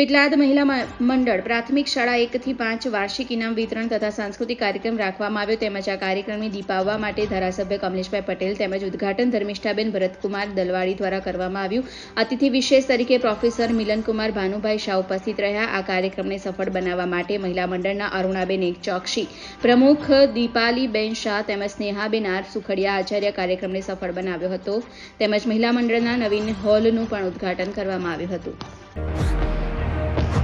પેટલાદ મહિલા મંડળ પ્રાથમિક શાળા એકથી પાંચ વાર્ષિક ઇનામ વિતરણ તથા સાંસ્કૃતિક કાર્યક્રમ રાખવામાં આવ્યો તેમજ આ કાર્યક્રમને દીપાવવા માટે ધારાસભ્ય કમલેશભાઈ પટેલ તેમજ ઉદઘાટન ધર્મિષ્ઠાબેન ભરતકુમાર દલવાડી દ્વારા કરવામાં આવ્યું. અતિથિ વિશેષ તરીકે પ્રોફેસર મિલનકુમાર ભાનુભાઈ શાહ ઉપસ્થિત રહ્યા. આ કાર્યક્રમને સફળ બનાવવા માટે મહિલા મંડળના અરુણાબેન એક ચોકસી પ્રમુખ દીપાલીબેન શાહ તેમજ સ્નેહાબેન આર સુખડિયા આચાર્ય કાર્યક્રમને સફળ બનાવ્યો હતો. તેમજ મહિલા મંડળના નવીન હોલનું પણ ઉદ્ઘાટન કરવામાં આવ્યું હતું.